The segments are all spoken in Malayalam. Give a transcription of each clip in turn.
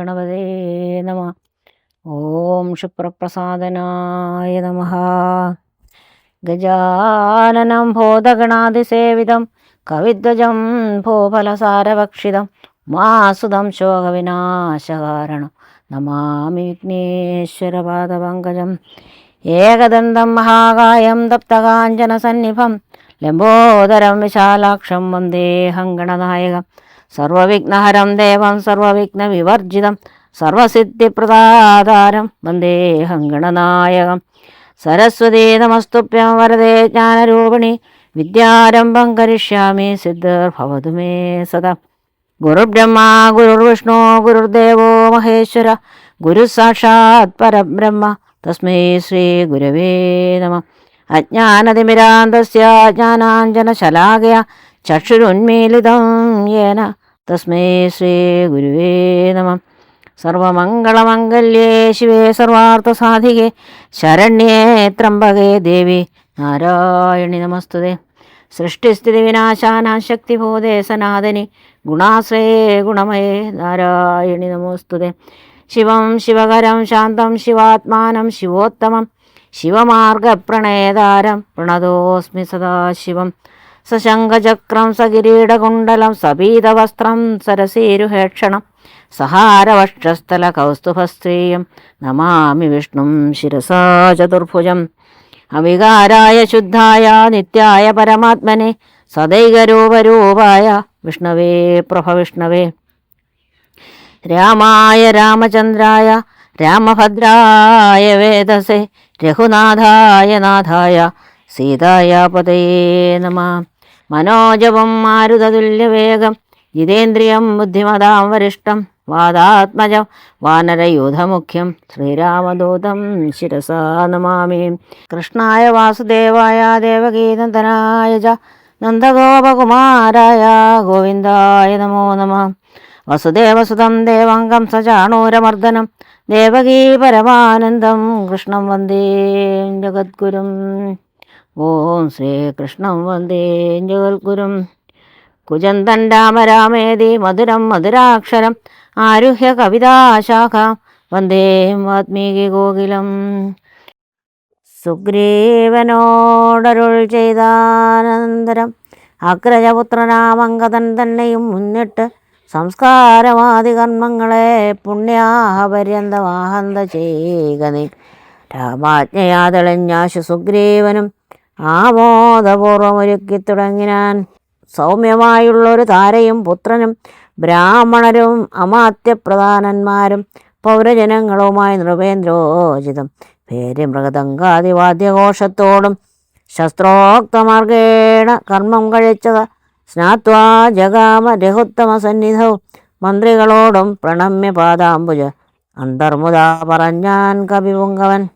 ഗണപതേ നമ. ഓം ശുപ്രപ്രസാദനായ നമ. ഗജാനനം ഭൂതഗണാതിസേവിതം കവിധ്വജം ഭൂഫലസാരഭക്ഷിതം മാസുതം ശോകവിനാശകാരണം. നമാമി വിഘ്നേശ്വരപാദപങ്കജം. ഏകദന്തം മഹാകായം തപ്തകാഞ്ചനസന്നിഭം ലംബോദരം വിശാലാക്ഷം വന്ദേഹം ഗണനായകം സർവവിഘ്നഹരം ദേവം സർവവിഘ്ന വിവർജിതം സർവസിദ്ധിപ്രദാതാരം വന്ദേഹം ഗണനായകം സരസ്വതീ നമസ്തുഭ്യം വരദേ ജ്ഞാനരൂപിണി വിദ്യാരംഭം കരിഷ്യാമി സിദ്ധർഭവതു മേ സദാ. ഗുരുബ്രഹ്മ ഗുരുർവിഷ്ണു ഗുരുദേവോ മഹേശ്വര ഗുരു സാക്ഷാത് പരബ്രഹ്മ തസ്മൈ ശ്രീ ഗുരവേ നമ. അജ്ഞാനതിമിരാന്തസ്യ ജ്ഞാനാഞ്ജനശലാകയ ചക്ഷുരുന്മീലിതം യേന. തസ്മൈ ശ്രീ ഗുരുവേ നമ. സർവമംഗളമംഗല്യേ ശിവേ സർവാർത്ഥസാധികേ. ശരണ്യേ ത്രംബകേ ദേവി നാരായണി നമസ്തുതേ. സൃഷ്ടിസ്ഥിതി വിനാശാനാശക്തിബോധേ സനാതനി. ഗുണാശ്രയേ ഗുണമയേ നാരായണി നമോസ്തുതേ. ശിവം ശിവകരം ശാന്തം ശിവാത്മാനം ശിവോത്തമം. ശിവമാർഗപ്രണേതാരം പ്രണതോസ്മി സദാശിവം. സശങ്കചക്രം സകിരീടകുണ്ടലം സപീതവസ്ത്രം സരസേരുഹേക്ഷണം സഹാരവക്ഷസ്ഥല കൗസ്തുഭസ്ത്രീയം നമാമി വിഷ്ണും ശിരസാ ചതുർഭുജം. അവികാരായ ശുദ്ധായ നിത്യായ പരമാത്മനെ സദൈകരൂപരൂപായ വിഷ്ണവേ പ്രഭവിഷ്ണവേ. രാമായ രാമചന്ദ്രായ രാമഭദ്രായ വേദസേ രഘുനാഥായ നാഥായ സീതായ പതയേ നമ. മനോജപം മാരുതതുല്യവേഗം ജിതേന്ദ്രിയം ബുദ്ധിമതാം വരിഷ്ടം വാദാത്മജം വാനരയൂഥമുഖ്യം. ശ്രീരാമദൂതം ശിരസാ നമാമി. കൃഷ്ണായ വാസുദേവായ ദേവഗീതനായ ച നന്ദഗോപകുമാരായ ഗോവിന്ദായ നമോ നമ. വസുദേവസുതം ദേവാംഗം സചാണൂരമർദ്ദനം. ദേവകീ പരമാനന്ദം കൃഷ്ണം വന്ദേ ജഗദ്ഗുരും. ഓം ശ്രീകൃഷ്ണം വന്ദേ ജഗൽഗുരും കുജന്തൻ മധുരം മധുരാക്ഷരം. ആരുഹ്യ കവിതാശാഖ. വന്ദേ വാത്മീകി ഗോകുലം. സുഗ്രീവനോടരുൾ ചെയ്താനന്തരം അഗ്രജപുത്രനാമങ്കതൻ തന്നെയും മുന്നിട്ട് സംസ്കാരമാദി കർമ്മങ്ങളെ പുണ്യാഹപര്യന്തമാഹന്ത ചെയ്യുക നീ രാമാജ്ഞയാ സുഗ്രീവനും ആമോദപൂർവം ഒരുക്കി തുടങ്ങിനാൻ സൗമ്യമായുള്ളൊരു താരയും പുത്രനും ബ്രാഹ്മണരും അമാത്യപ്രധാനന്മാരും പൗരജനങ്ങളുമായി നൃപേന്ദ്രോചിതം. പേര് മൃഗതങ്കാതിവാദ്യഘോഷത്തോടും ശസ്ത്രോക്തമാർഗേണ കർമ്മം കഴിച്ചത് സ്നാത്വാ ജഗാമ രഹുത്തമ സന്നിധവും മന്ത്രികളോടും പ്രണമ്യ പാദാംബുജ അന്തർമുദാ പറഞ്ഞാൻ കവിപുങ്കവൻ.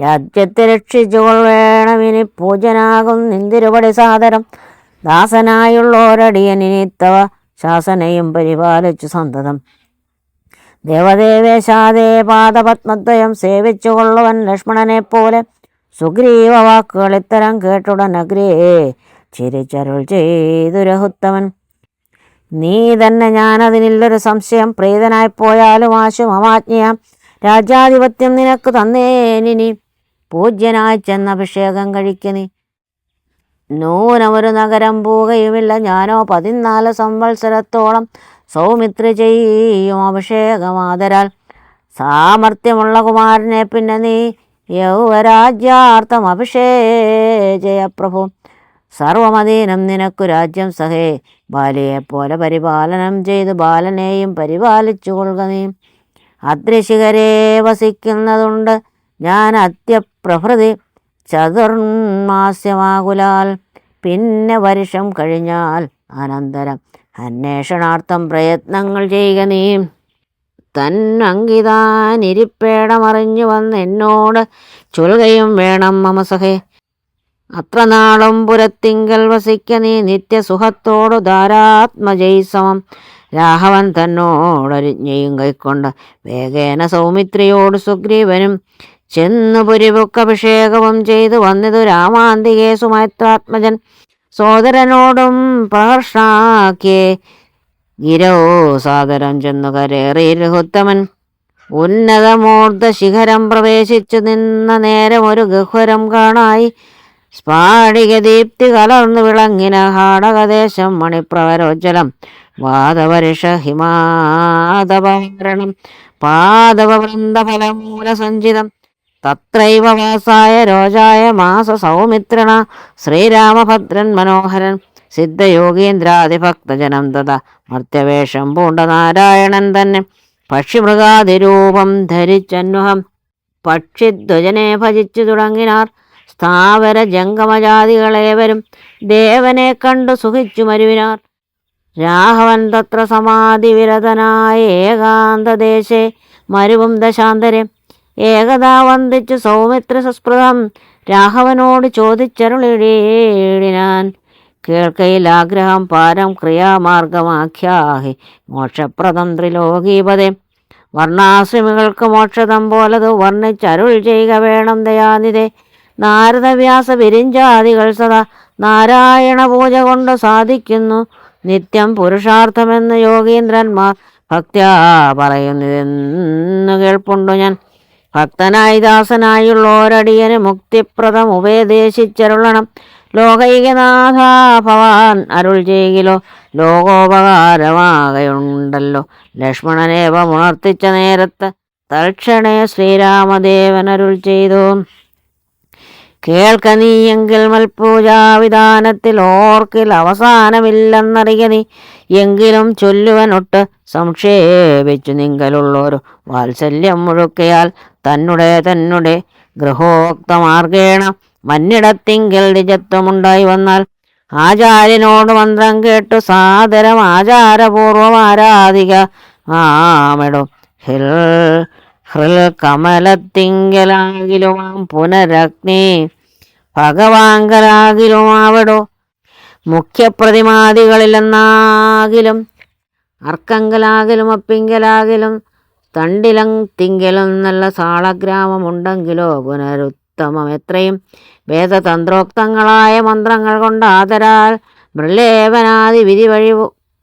രാജ്യത്തെ രക്ഷിച്ചുകൊള്ളേണമിനി പൂജനാകും നിന്തിരുപടി സാദരം. ദാസനായുള്ളോരടിയനിത്തവ ശാസനയും പരിപാലിച്ചു സന്തതം. ദേവദേവേശാദേ പാദപത്മദ്വയം സേവിച്ചുകൊള്ളുവൻ ലക്ഷ്മണനെ പോലെ സുഗ്രീവ വാക്കുകൾ ഇത്തരം കേട്ടുടൻ അഗ്രേ ചിരിച്ചരുൾ ചെയ്തു രഹുത്തമൻ നീ തന്നെ ഞാനതിനില്ലൊരു സംശയം പ്രീതനായിപ്പോയാലും ആശു മമാജ്ഞയാം രാജ്യാധിപത്യം നിനക്ക് തന്നേനിനി. പൂജ്യനായി ചെന്ന് അഭിഷേകം കഴിക്കുന്നു നൂനമൊരു നഗരം പോവുകയുമില്ല ഞാനോ പതിനാല് സംവത്സരത്തോളം സൗമിത്രി ചെയ്യും അഭിഷേകമാതരാൽ സാമർഥ്യമുള്ള കുമാരനെ പിന്നെ നീ യൗവരാജ്യാർത്ഥം അഭിഷേജയപ്രഭു സർവമതീനം നിനക്കു രാജ്യം സഹേ ബാലിയെപ്പോലെ പരിപാലനം ചെയ്ത് ബാലനെയും പരിപാലിച്ചു കൊള്ളുക നീ. അദൃശികരെ വസിക്കുന്നതുണ്ട് ഞാൻ അത്യപ്രഭൃതി ചതുർമാസ്യമാകുലാൽ. പിന്നെ വർഷം കഴിഞ്ഞാൽ അനന്തരം അന്വേഷണാർത്ഥം പ്രയത്നങ്ങൾ ചെയ്യുക നീ. തന്നങ്കിതാനിരിപ്പേടമറിഞ്ഞു വന്ന് എന്നോട് ചൊൽകയും വേണം മമസഹേ അത്ര നാളും പുരത്തിങ്കൽ വസിക്ക നീ നിത്യസുഖത്തോടു ധാരാത്മജൈസമം രാഘവൻ തന്നോടൊരിജ്ഞയും കൈക്കൊണ്ട് വേഗേന സൗമിത്രിയോട് സുഗ്രീവനും ചെന്നു പുരിപുക്കഭിഷേകവും ചെയ്തു വന്നിതു രാമാന്തികേ സുമൈത്രാത്മജൻ സോദരനോടും പ്രഹർഷാക്കിയേ. ഗിരോ സാദരം ചെന്നു കരേറി രഘുത്തമൻ ഉന്നതമൂർദ്ധ ശിഖരം പ്രവേശിച്ചു നിന്ന നേരം ഒരു ഗഹ്വരം കാണായി. സ്ഫാടിക ദീപ്തി കലർന്നു വിളങ്ങിന ഹാടകദേശം മണിപ്രവരോജ്ജലം വാദവരിഷ ഹിമാതപരണം പാദവൃന്ദഫലമൂലസഞ്ചിതം തത്രൈവ മാസായ രോജായ മാസ സൗമിത്രണ ശ്രീരാമഭദ്രൻ മനോഹരൻ സിദ്ധയോഗീന്ദ്രാതിഭക്തജനം തത മർത്യവേഷം പൂണ്ട നാരായണൻ തന്നെ പക്ഷിമൃഗാതിരൂപം ധരിച്ചന്വഹം പക്ഷിധ്വജനെ ഭജിച്ചു തുടങ്ങിനാർ സ്ഥാവര ജംഗമജാതികളേവരും ദേവനെ കണ്ടു സുഖിച്ചു മരുവിനാർ. രാഘവൻ തത്ര സമാധിവിരതനായ ഏകാന്തദേശേ മരുവും ദശാന്തരെ ഏകദാ വന്ദിച്ചു സൗമിത്ര സസ്പൃതം. രാഘവനോട് ചോദിച്ചരുളിടീടിനാൻ. കേൾക്കയിൽ ആഗ്രഹം പാരം ക്രിയാമാർഗമാഖ്യാഹി. മോക്ഷപ്രദം ത്രിലോകീപതേ. വർണാശ്രമികൾക്ക് മോക്ഷതം പോലത് വർണിച്ചരുൾ ചെയ്യുക വേണം ദയാനിതേ നാരദവ്യാസ വിരിഞ്ചാദികൾ സദാ നാരായണ പൂജ കൊണ്ട് സാധിക്കുന്നു. നിത്യം പുരുഷാർത്ഥമെന്ന് യോഗീന്ദ്രന്മാർ ഭക്ത്യാ പറയുന്നതെന്നു കേൾപ്പുണ്ടു ഞാൻ. ഭക്തനായി ദാസനായുള്ള ഓരടിയന് മുക്തിപ്രദം ഉപദേശിച്ചരുളണം. ലോകൈകനാഥ ഭവാൻ അരുൾ ചെയ്യുകിലോ ലോകോപകാരമാകയുണ്ടല്ലോ. ലക്ഷ്മണനേവം ഉണർത്തിച്ച നേരത്ത് തൽക്ഷണേ ശ്രീരാമദേവൻ അരുൾ ചെയ്തു. കേൾക്ക നീയെങ്കിൽ മൽപൂജാവിധാനത്തിൽ ഓർക്കിൽ അവസാനമില്ലെന്നറിയ നീ. എങ്കിലും ചൊല്ലുവനൊട്ട് സംക്ഷേപിച്ചു നിങ്കലുള്ളൊരു വാത്സല്യം മുഴുക്കയാൽ തന്നുടെ തന്നുടെ ഗൃഹോക്തമാർഗേണ മന്നിടത്തിങ്കിൽ നിജത്വമുണ്ടായി വന്നാൽ ആചാര്യനോട് മന്ത്രം കേട്ടു സാദരം ആചാരപൂർവം ആരാധിക. ആമിടും ഹിൽ ഹൃൽ കമലത്തിങ്കലാകിലുമാം പുനരഗ്നി ഭഗവാങ്കലാകിലുമാവടോ മുഖ്യപ്രതിമാദികളിലെന്നാകിലും അർക്കങ്കലാകിലും അപ്പിങ്കലാകിലും തണ്ടിലം തിങ്കലും നല്ല സാളഗ്രാമമുണ്ടെങ്കിലോ പുനരുത്തമം എത്രയും വേദതന്ത്രോക്തങ്ങളായ മന്ത്രങ്ങൾ കൊണ്ട് ആദരാൽ മൃലേപനാദി വിധി വഴി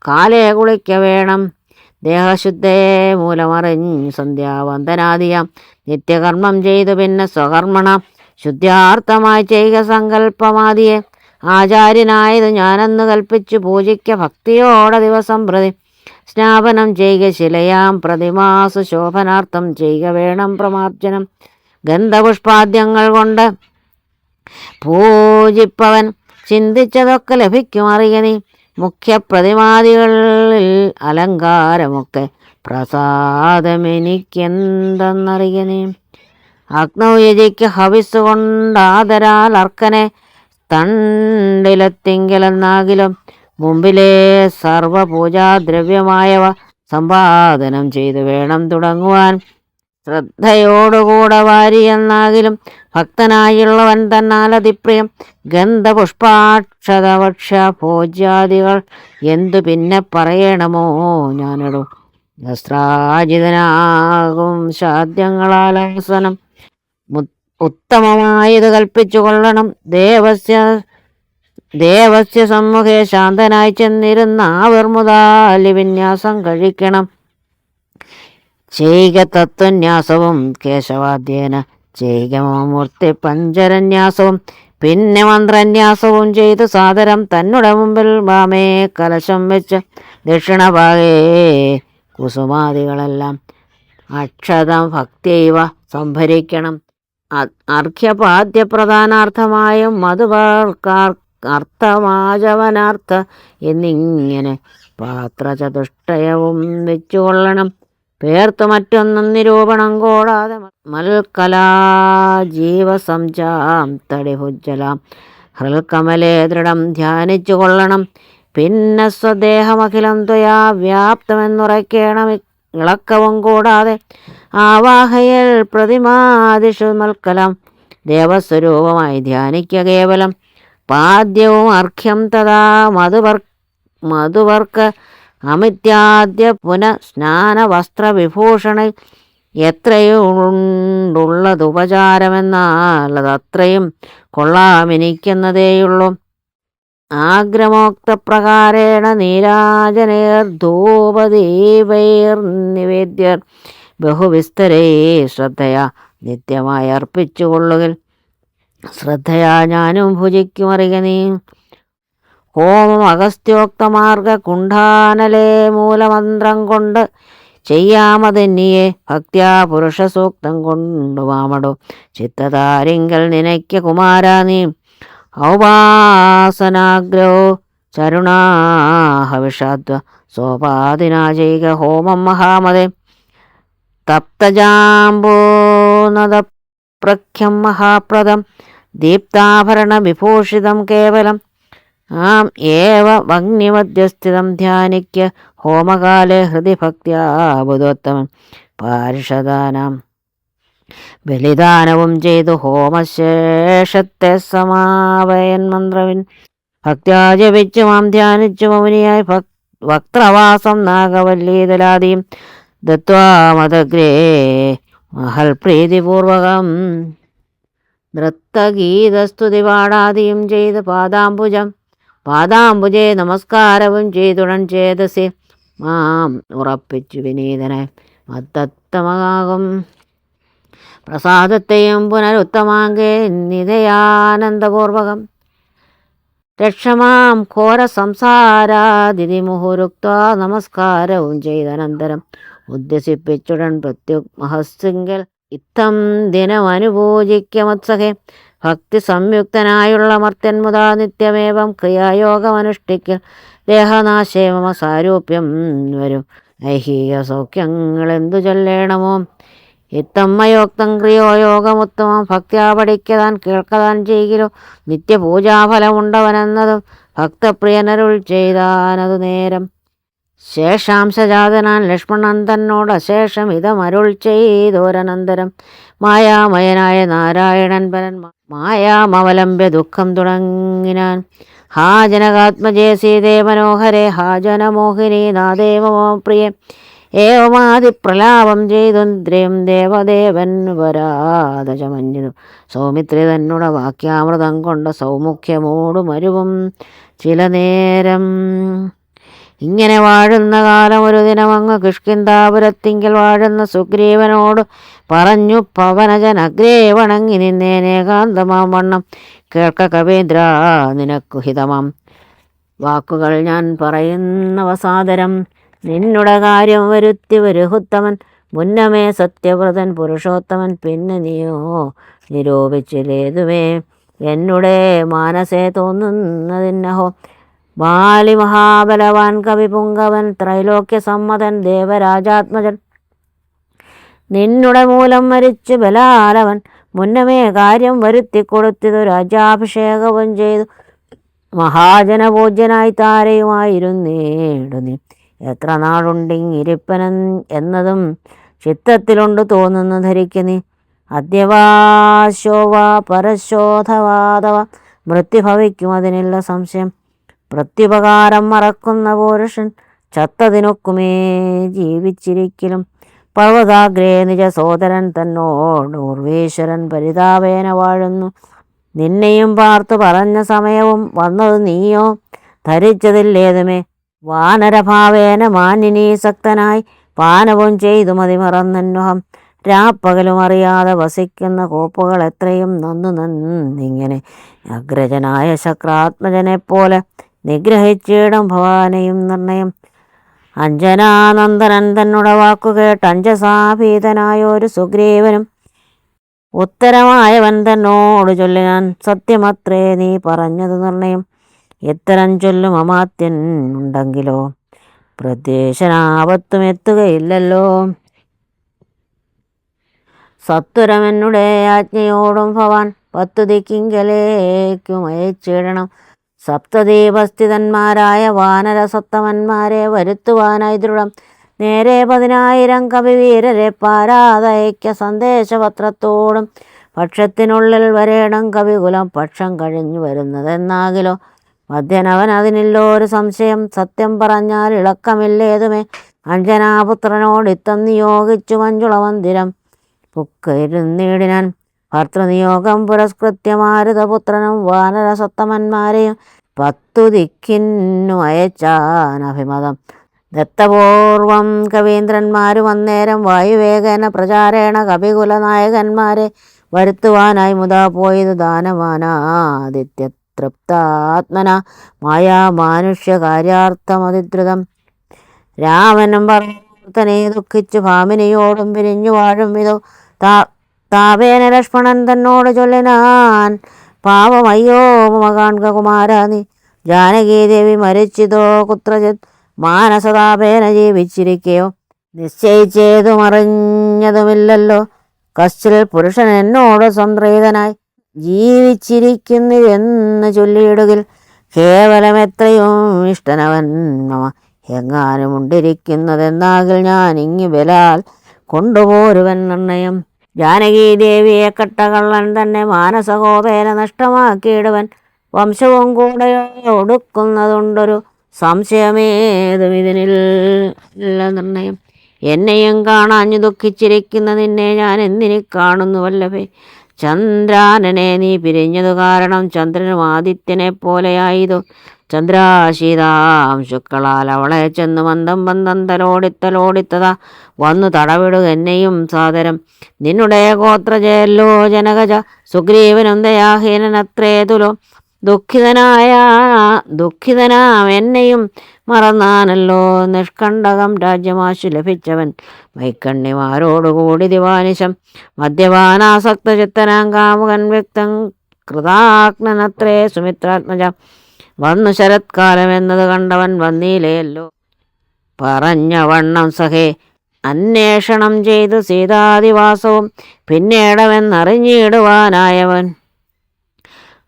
കാലേ കുളിക്ക വേണം. ദേഹശുദ്ധേ മൂലമറിഞ്ഞ് സന്ധ്യാവന്തനാദിയാം. നിത്യകർമ്മം ചെയ്തു പിന്നെ സ്വകർമ്മണ. ശുദ്ധ്യാർത്ഥമായി ചെയ്യുക സങ്കല്പമാതിയെ. ആചാര്യനായത് ഞാനെന്ന് കൽപ്പിച്ചു പൂജിക്ക ഭക്തിയോടെ ദിവസം പ്രതി. സ്നാപനം ചെയ്യുക ശിലയാം പ്രതിമാസു ശോഭനാർത്ഥം ചെയ്യുക വേണം പ്രമാർജനം. ഗന്ധപുഷ്പാദ്യങ്ങൾ കൊണ്ട് പൂജിപ്പവൻ ചിന്തിച്ചതൊക്കെ ലഭിക്കും അറിയ നീ. മുഖ്യപ്രതിമാദികളിൽ അലങ്കാരമൊക്കെ പ്രസാദമെനിക്കെന്തെന്നറിയ നീ അഗ്നൗയജിക്ക് ഹവിസ് കൊണ്ടാദരാൽ അർക്കനെ തണ്ടിലെത്തിങ്കലെന്നാകിലും മുമ്പിലെ സർവപൂജാദ്രവ്യമായവ സമ്പാദനം ചെയ്തു വേണം തുടങ്ങുവാൻ. ശ്രദ്ധയോടുകൂടെ വാരിയെന്നാകിലും ഭക്തനായുള്ളവൻ തന്നാലതിപ്രിയം. ഗന്ധപുഷ്പാക്ഷതപക്ഷ പൂജാദികൾ എന്തു പിന്നെ പറയണമോ ഞാനിടും. വസ്ത്രാജിതനാകും ശാദ്യങ്ങളാൽ അവസനം ഉത്തമമായത് കൽപ്പിച്ചു കൊള്ളണം. ദേവസ്യ ദേവസ്യ സമ്മുഖേ ശാന്തനായി ചെന്നിരുന്ന ആവിർമുതാലി വിന്യാസം കഴിക്കണം. ചെയ്യുക തത്വന്യാസവും കേശവാദ്യേന ചെയ്യുക മൂർത്തി പഞ്ചരന്യാസവും പിന്നെ മന്ത്രന്യാസവും ചെയ്ത് സാദരം തന്നുടെ മുമ്പിൽ വാമേ കലശം വെച്ച് ദക്ഷിണഭാഗേ കുസുമാദികളെല്ലാം അക്ഷതം ഭക്തിയവ സംഭരിക്കണം. അർഘ്യപാദ്യപ്രധാനാർത്ഥമായും മധുവർക്കാർ അർത്ഥമാചവനാർത്ഥ എന്നിങ്ങനെ പാത്രചതുഷ്ടയവും വെച്ചുകൊള്ളണം. പേർത്തു മറ്റൊന്നും നിരൂപണം കൂടാതെ മൽക്കലാ ജീവസംജാം തടിഭുജ്ജലാം. ഹൃൽക്കമലെ ദൃഢം ധ്യാനിച്ചു കൊള്ളണം പിന്നെ സ്വദേഹമഖിലം ത്വയാ വ്യാപ്തമെന്നുറയ്ക്കണം. ഇളക്കവും കൂടാതെ ആവാഹയൽ പ്രതിമാദിഷു മൽക്കലം ദേവസ്വരൂപമായി ധ്യാനിക്ക കേവലം. പാദ്യവും അർഘ്യം തഥാ മധുവർ മധുവർക്ക് അമിത്യാദ്യ പുന സ്നാന വസ്ത്രവിഭൂഷണ എത്രയുണ്ടുള്ളത് എത്രയുണ്ടുള്ളതുപചാരമെന്നാൽ അതത്രയും കൊള്ളാമെനിക്കെന്നതേയുള്ളൂ. ആഗ്രമോക്തപ്രകാരേണ നീരാജനേർധൂപദീപൈർനിവേദ്യർ ബഹുവിസ്തരേ ശ്രദ്ധയാ നിത്യമായി അർപ്പിച്ചുകൊള്ളുകിൽ. ശ്രദ്ധയാ ഞാനും ഭുജിക്കുമറിയ നീ. ഹോമം അഗസ്ത്യോക്തമാർഗ കുണ്ഠാനലേ മൂലമന്ത്രം കൊണ്ട് ചെയ്യാമതെന്നിയെ ഭക്ത്യാ പുരുഷസൂക്തം കൊണ്ടു വാമടോ ചിത്തതാരിങ്കൽ നിനയ്ക്ക കുമാരാ നീ. ഔപാസനാഗ്രോ ചരുണാഹവിഷാദ്വ സോപാദിനാചൈക ഹോമം മഹാമതേ. തപ്തജാംബോനദപ്രഖ്യം മഹാപ്രദം. ദീപ്താഭരണ വിഭൂഷിതം കേവലം. ആം ഏവ വഗ്നിമധ്യസ്ഥിതം ധ്യാനിക്ക ഹോമകാലേ ഹൃദി ഭക്ത്യാ ബുധോത്തമൻ. ബലിദാനവും ചെയ്തു ഹോമശേഷത്തെ സമാവയൻ മന്ത്രവിൻ. ഭക്ത്യാ ജപിച്ചു മാം ധ്യാനിച്ചു മൗനിയായി ഭക് വക്രവാസം നാഗവല്ലീതലാദിയും ദത്വാമതഗ്രേ മഹൽ പ്രീതിപൂർവകം. നൃത്തഗീതസ്തുതി പാടാദിയും ചെയ്ത് പാദാംബുജം. പാദാംബുജേ നമസ്കാരവും ചെയ്തുടൻ ചേതസി. മാം ഉറപ്പിച്ചു വിനീതനെ. മത്തത്തമാകും പ്രസാദത്തെയും പുനരുത്തമാങ്കേ നിതയാനന്ദപൂർവകം രക്ഷമാം ഘോര സംസാരാതിഥി മുഹുരുക്ത നമസ്കാരവും ചെയ്തനന്തരം ഉദ്ദേശിപ്പിച്ചുടൻ പ്രത്യുക് മഹസ്സിങ്കൽ ഇത്തം ദിനം അനുപൂജിക്കമത്സഹേ ഭക്തി സംയുക്തനായുള്ള മർത്യൻ മുതാ നിത്യമേവം ക്രിയായോഗമനുഷ്ഠിക്കൽ. ദേഹനാശേമ സാരൂപ്യം വരും. ഐഹിക സൗഖ്യങ്ങൾ എന്തു ചൊല്ലേണമോ? ഇത്തമ്മയോക്തം ക്രിയോയോഗമുത്തമം ഭക്ത്യാ പഠിക്കതാൻ കേൾക്കതാൻ ചെയ്കിലോ നിത്യപൂജാഫലമുണ്ടവനെന്നതും ഭക്തപ്രിയനരുൾ ചെയ്താനതു നേരം. ശേഷാംശജാതനാൻ ലക്ഷ്മണൻ തന്നോട് അശേഷം ഇതമരുൾ ചെയ്തോരനന്തരം. മായാമയനായ നാരായണൻ പരൻ മായാമവലംബ്യ ദുഃഖം തുടങ്ങിനാൻ. ഹാ ജനകാത്മജേ സീതേ മനോഹരേ ഹാ ജനമോഹിനി നാദേവമോ പ്രിയ. ഏവമാതിപ്രലാപം ചെയ്തുദ്രയം ദേവദേവൻ വരാതചമഞ്ഞു സൗമിത്രി തന്നുട വാക്യാമൃതം കൊണ്ട സൗമുഖ്യമോടു മരുവും ചില നേരം ഇങ്ങനെ വാഴുന്ന കാലം ഒരു ദിനം അങ്ങ് കിഷ്കിന്താപുരത്തിങ്കിൽ വാഴുന്ന സുഗ്രീവനോട് പറഞ്ഞു പവനജൻ അഗ്രേ വണങ്ങി നിന്നേനേകാന്തമാം വണ്ണം. കേൾക്ക കവീന്ദ്ര നിനക്കു ഹിതമാം. വാക്കുകൾ ഞാൻ പറയുന്നവസാദരം. നിന്നുടെ കാര്യം വരുത്തി വരുഹുത്തമൻ മുന്നമേ സത്യവ്രതൻ പുരുഷോത്തമൻ പിന്നെ നീയോ നിരൂപിച്ചിലേതുമേ. എന്നുടേ മാനസേ തോന്നുന്നതിന്നഹോ. ബാലി മഹാബലവാൻ കവി പുങ്കവൻ ത്രൈലോക്യ സമ്മതൻ ദേവരാജാത്മജൻ. നിന്നുടെ മൂലം മരിച്ചു ബലാലവൻ മുന്നമേ കാര്യം വരുത്തി കൊടുത്തിതു രാജാഭിഷേകവും ചെയ്തു. മഹാജനപൂജ്യനായി താരയുമായിരുന്നേടു നീ എത്ര നാളുണ്ടിങ്ങിരിപ്പനൻ എന്നതും ചിത്തത്തിലുണ്ട് തോന്നുന്നു ധരിക്കുന്നി അദ്യവാശോവാ പരശോധവാദവ മൃത്യു ഭവിക്കും അതിനില്ല സംശയം. പ്രത്യുപകാരം മറക്കുന്ന പുരുഷൻ ചത്തതിനൊക്കുമേ ജീവിച്ചിരിക്കലും. പർവതാഗ്രേ നിജ സോദരൻ തന്നോട് ഉർവീശ്വരൻ പരിതാപേന വാഴുന്നു. നിന്നെയും പാർത്തു പറഞ്ഞ സമയവും വന്നത് നീയോ? ധരിച്ചതില്ലേതുമേ വാനരഭാവേന മാനിനീസക്തനായി പാനവും ചെയ്തു മതിമറന്നന്വഹം രാപ്പകലും അറിയാതെ വസിക്കുന്ന കോപ്പുകൾ എത്രയും നന്നു നന്നിങ്ങനെ അഗ്രജനായ ശക്രാത്മജനെപ്പോലെ നിഗ്രഹിച്ചിടും ഭവാനെയും നിർണയം. അഞ്ജനാനന്ദനൻ തന്നുട വാക്കുകേട്ട് അഞ്ജസാഭീതനായ ഒരു സുഗ്രീവനും ഉത്തരമായവൻ തന്നോട് ചൊല്ലിനാൻ സത്യമത്രേ നീ പറഞ്ഞത് നിർണയം. എത്തരം ചൊല്ലും അമാത്യൻ ഉണ്ടെങ്കിലോ? പ്രത്യക്ഷനാപത്തും എത്തുകയില്ലല്ലോ. സത്വരമെന്നുടെ ആജ്ഞയോടും ഭവാൻ പത്തു ദിക്കിങ്കലേക്കും അയച്ചിടണം. സപ്തദീപസ്ഥിതന്മാരായ വാനരസത്തമന്മാരെ വരുത്തുവാനായി ദൃഢം. നേരെ പതിനായിരം കവിവീരരെ പാരാതയക്ക സന്ദേശപത്രത്തോടും പക്ഷത്തിനുള്ളിൽ വരേണം കവികുലം പക്ഷം കഴിഞ്ഞു വരുന്നതെന്നാകിലോ? മധ്യനവൻ അതിനില്ലോ ഒരു സംശയം സത്യം പറഞ്ഞാൽ ഇളക്കമില്ലേതുമേ? അഞ്ജനാപുത്രനോട് ഇത്തം നിയോഗിച്ചു മഞ്ജുള മന്ദിരം. പുക്കയിരുന്നീടിനാൻ. ഭർത്തൃനിയോഗം പുരസ്കൃത്യമാരുതപുത്രനും വാനരസത്തമന്മാരെയും പത്തു ദിക്കിന്നു അയച്ചാൻ അഭിമതം. ദത്തപൂർവം കവീന്ദ്രന്മാരും അന്നേരം വായുവേഗന പ്രചാരേണ കപികുല നായകന്മാരെ വരുത്തുവാനായി മുതാ പോയത് ദാനവാനാദിത്യ തൃപ്താത്മന മായാ മാനുഷ്യ കാര്യാർത്ഥമതിദ്രുതം രാമനും പറഞ്ഞനെ ദുഃഖിച്ചു ഭാമിനിയോടും പിരിഞ്ഞു വാഴും വിധോ. താ താപേന ലക്ഷ്മണൻ തന്നോട് ചൊല്ലിനാൻ പാവമയ്യോ മകാൺക കാൺക കുമാര നീ ജാനകീദേവി മരിച്ചിതോ കുത്രചിത് മാനസതാപേന ജീവിച്ചിരിക്കയോ? നിശ്ചയിച്ചേതുമറിഞ്ഞതുമില്ലല്ലോ. കശ്ചിൽ പുരുഷൻ എന്നോട് സംപ്രീതനായി. ജീവിച്ചിരിക്കുന്നിതെന്ന് ചൊല്ലിയിടുകിൽ കേവലം എത്രയോ ഇഷ്ടനവൻ എങ്ങാനും ഉണ്ടിരിക്കുന്നതെന്നാകിൽ ഞാൻ ഇങ്ങി ബലാൽ കൊണ്ടുപോരുവൻ നിർണയം. ജാനകി ദേവിയെ കട്ടകള്ളൻ തന്നെ മാനസകോപേന നഷ്ടമാക്കിയിടുവൻ. വംശവും കൂടെ ഒടുക്കുന്നതുണ്ടൊരു സംശയമേതും ഇതിനില്ല നിർണയം. എന്നെയും കാണാഞ്ഞു ദുഃഖിച്ചിരിക്കുന്ന നിന്നെ ഞാൻ എന്തിനെ കാണുന്നു വല്ലഭേ ചന്ദ്രാനനെ നീ പിരിഞ്ഞതു കാരണം ചന്ദ്രനും ആദിത്യനെ പോലെയായതു. ചന്ദ്രാശീതാം ശുക്കളാൽ അവളെ ചെന്ന് മന്ദം മന്ദം തലോടിത്തലോടിത്തതാ വന്നു തടവിടുക എന്നെയും സാദരം. നിന്നുടേ ഗോത്രജയല്ലോ ജനകജ. സുഗ്രീവനും ദയാഹീനൻ തുലോ. ദുഃഖിതനായ ദുഃഖിതനാം എന്നെയും മറന്നാനല്ലോ. നിഷ്കണ്ടകം രാജ്യമാശു ലഭിച്ചവൻ വൈക്കണ്ണിമാരോടുകൂടി ദിവാനിശം. മദ്യപാനാസക്ത ചിത്തനാം കാമുകൻ വ്യക്തം കൃതാഗ്നനത്രേ സുമിത്രാത്മജ. വന്നു ശരത്കാലം എന്നത് കണ്ടവൻ വന്നീലയല്ലോ. പറഞ്ഞ വണ്ണം സഹേ അന്വേഷണം ചെയ്ത് സീതാദിവാസവും പിന്നീടവെന്നറിഞ്ഞിടുവാനായവൻ.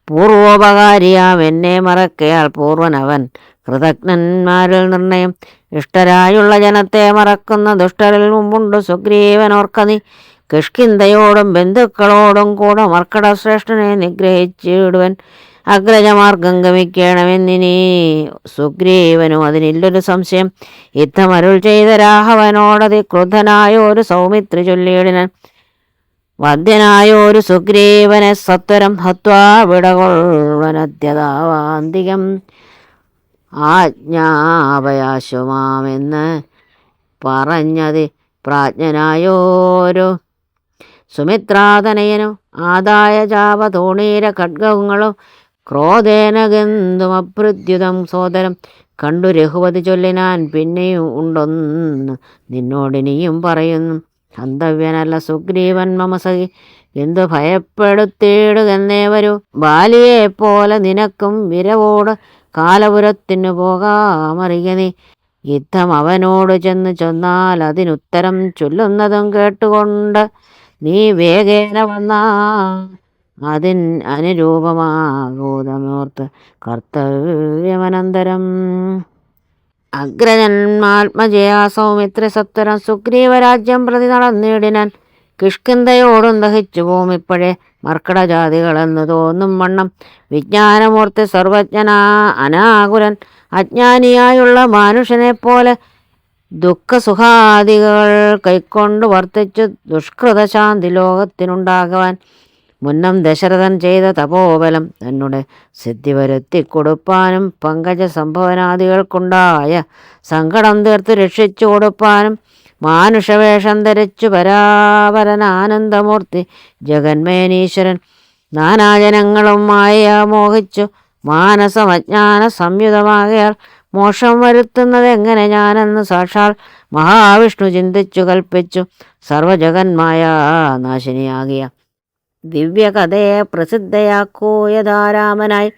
പൂർവോപകാരിയാം എന്നെ മറക്കയാൽ പൂർവനവൻ കൃതജ്ഞന്മാരിൽ നിർണയം. ഇഷ്ടരായുള്ള ജനത്തെ മറക്കുന്ന ദുഷ്ടരിൽ മുമ്പുണ്ട് സുഗ്രീവനോർക്ക നീ കിഷ്കിന്തയോടും ബന്ധുക്കളോടും കൂടെ മർക്കടശ്രേഷ്ഠനെ നിഗ്രഹിച്ചിടുവൻ. അഗ്രജമാർഗം ഗമിക്കണമെന്നിനി സുഗ്രീവനും അതിനില്ലൊരു സംശയം. യുദ്ധമരുൾ ചെയ്ത രാഘവനോടതി ക്രുദ്ധനായ ഒരു സൗമിത്രി ചൊല്ലിയിടിനൻ. വധ്യനായ ഒരു സുഗ്രീവനെ സത്വരം ഹത്വാ വിടകൊള്ളനദ്യതാവാന്തികം ആജ്ഞാപയാശുമാമെന്ന് പറഞ്ഞത് പ്രാജ്ഞനായോരു സുമിത്രാതനയനും ആദായ ജാപതൂണീര ഖഡ്ഗങ്ങളും ക്രോധേന ഗന്ധുമപ്രദ്യുതം സോദരം കണ്ടു രഘുപതി ചൊല്ലിനാൻ പിന്നെയും ഉണ്ടൊന്ന് നിന്നോടിനിയും പറയുന്നു. ഹന്തവ്യനല്ല സുഗ്രീവൻ മമസഖി എന്തു ഭയപ്പെടുത്തിയിടുകെന്നേ വരൂ. ബാലിയെ പോലെ നിനക്കും വിരവോട് കാലപുരത്തിനു പോകാമറിയ നീ. യുദ്ധം അവനോട് ചെന്ന് ചെന്നാൽ അതിനുത്തരം ചൊല്ലുന്നതും കേട്ടുകൊണ്ട് നീ വേഗേന വന്നാ അതിൻ അനുരൂപമാകൂതമോർത്ത് കർത്തവ്യമനന്തരം. അഗ്രജന്മാത്മജയാ സൗമിത്ര സത്വരം സുഗ്രീവരാജ്യം പ്രതി നടന്നിടിനാൻ കിഷ്കിന്തയോടും ദഹിച്ചു പോവും ഇപ്പോഴേ മർക്കടജാതികളെന്ന് തോന്നും വണ്ണം. വിജ്ഞാനമൂർത്തി സർവജ്ഞനാ അനാകുലൻ. അജ്ഞാനിയായുള്ള മനുഷ്യനെപ്പോലെ പോലെ ദുഃഖസുഖാദികൾ കൈക്കൊണ്ട് വർത്തിച്ചു ദുഷ്കൃതശാന്തി ലോകത്തിനുണ്ടാകുവാൻ മുന്നം ദശരഥൻ ചെയ്ത തപോബലം തന്നുടെ സിദ്ധി വരുത്തി കൊടുപ്പാനും പങ്കജ സംഭവനാദികൾക്കുണ്ടായ സങ്കടം തീർത്ത് രക്ഷിച്ചു കൊടുപ്പാനും മാനുഷവേഷം ധരിച്ചു പരാപരൻ ആനന്ദമൂർത്തി ജഗന്മേനീശ്വരൻ നാനാജനങ്ങളും മായ മോഹിച്ചു മാനസമജ്ഞാന സംയുതമാകയാൽ മോഷം വരുത്തുന്നത് എങ്ങനെ ഞാനെന്ന് സാക്ഷാൽ മഹാവിഷ്ണു ചിന്തിച്ചു കൽപ്പിച്ചു സർവജഗന്മായ നാശിനിയാകിയ ദിവ്യകഥയെ പ്രസിദ്ധയാക്കോയതാരാമനായി. യഥാരാമനായി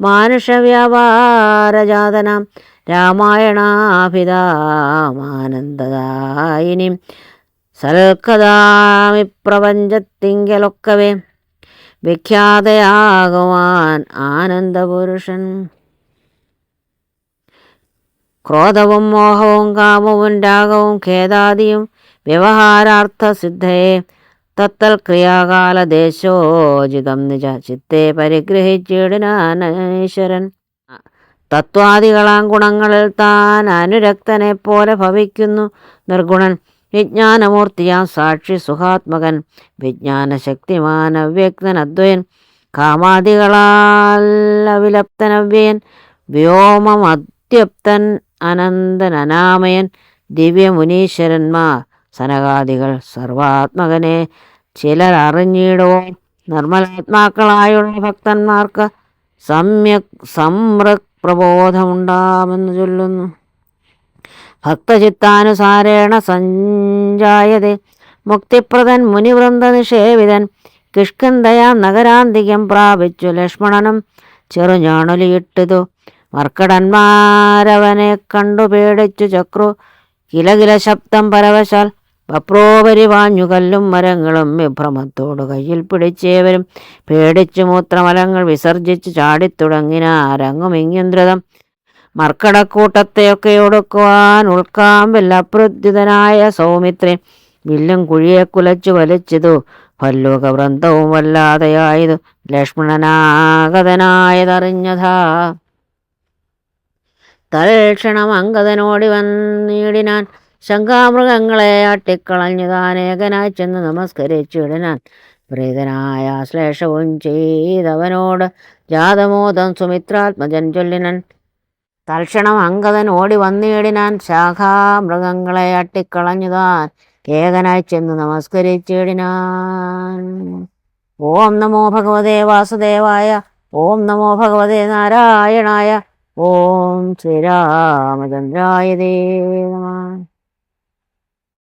മാനുഷവ്യാപാരജാതനാം രാമായണാഭിതാമാനന്ദദായിനിം. സൽക്കഥാമി പ്രപഞ്ചത്തിങ്കലൊക്കവേ വിഖ്യാതയാകുവാൻ ആനന്ദപുരുഷൻ. ക്രോധവും മോഹവും കാമവും രാഗവും ഖേദാദിയും വ്യവഹാരാർത്ഥ സിദ്ധയെ തത്തൽ ക്രിയാകാല ദേശോചിതം നിജ ചിത്തെ പരിഗ്രഹിച്ചിടിനാനീശ്വരൻ തത്വാദികളാം ഗുണങ്ങളിൽ താൻ അനുരക്തനെ പോലെ ഭവിക്കുന്നു നിർഗുണൻ. വിജ്ഞാനമൂർത്തിയാം സാക്ഷി സുഹാത്മകൻ വിജ്ഞാനശക്തിമാൻ അവ്യക്തൻ അദ്വയൻ കാമാദികളാൽ അവിലപ്തനവ്യയൻ വ്യോമമദ്യപ്തൻ അനന്തൻ അനാമയൻ ദിവ്യമുനീശ്വരന്മാർ. സനകാദികൾ സർവാത്മകനെ ചിലർ അറിഞ്ഞിടവും നിർമ്മലാത്മാക്കളായുള്ള ഭക്തന്മാർക്ക് സമ്യക് സംരക് പ്രബോധമുണ്ടാമെന്ന് ചൊല്ലുന്നു. ഭക്തചിത്താനുസാരേണ സഞ്ജായതേ മുക്തിപ്രദൻ മുനിവൃന്ദ നിഷേവിതൻ കിഷ്കിന്ധയാ നഗരാന്തികം പ്രാപിച്ചു ലക്ഷ്മണനും ചെറുഞാണുലിയിട്ടതു മർക്കടന്മാരവനെ കണ്ടു പേടിച്ചു ചക്രു. കിലകില ശബ്ദം പരവശാൽ വപ്രോപരി വാഞ്ഞു കല്ലും മരങ്ങളും വിഭ്രമത്തോട് കയ്യിൽ പിടിച്ചേവരും. പേടിച്ചു മൂത്രമലങ്ങൾ വിസർജിച്ച് ചാടിത്തുടങ്ങിന ചാടിത്തുടങ്ങിനാരങ്ങുമിങ്ങും ദ്രുതം മർക്കടക്കൂട്ടത്തെയൊക്കെ ഒടുക്കുവാൻ ഉൾക്കാമ്പിൽ അപ്രദ്യുതനായ സൗമിത്രി വില്ലും കുഴിയെ കുലച്ചു വലിച്ചതു. ഭല്ലൂക വൃന്ദവും വല്ലാതെയായതു. ലക്ഷ്മണനാഗതനായതറിഞ്ഞതാ. തൽക്ഷണം അങ്കതനോടി വന്നിടിനാൻ ശങ്കാമൃഗങ്ങളെ അട്ടിക്കളഞ്ഞു താനേകനായി ചെന്ന് നമസ്കരിച്ചിടനാൻ പ്രീതനായ ശ്ലേഷവും ചെയ്തവനോട് ജാതമോദം സുമിത്രാത്മജൻ ചൊല്ലിനൻ തൽക്ഷണം അങ്കദൻ ഓടി വന്നിടിനാൻ ശാഖാമൃഗങ്ങളെ അട്ടിക്കളഞ്ഞുതാൻ ഏകനായി ചെന്ന് നമസ്കരിച്ചിടിനാൻ. ഓം നമോ ഭഗവതേ വാസുദേവായ ഓം നമോ ഭഗവതേ നാരായണായ ഓം ശ്രീരാമചന്ദ്രായ ദേവ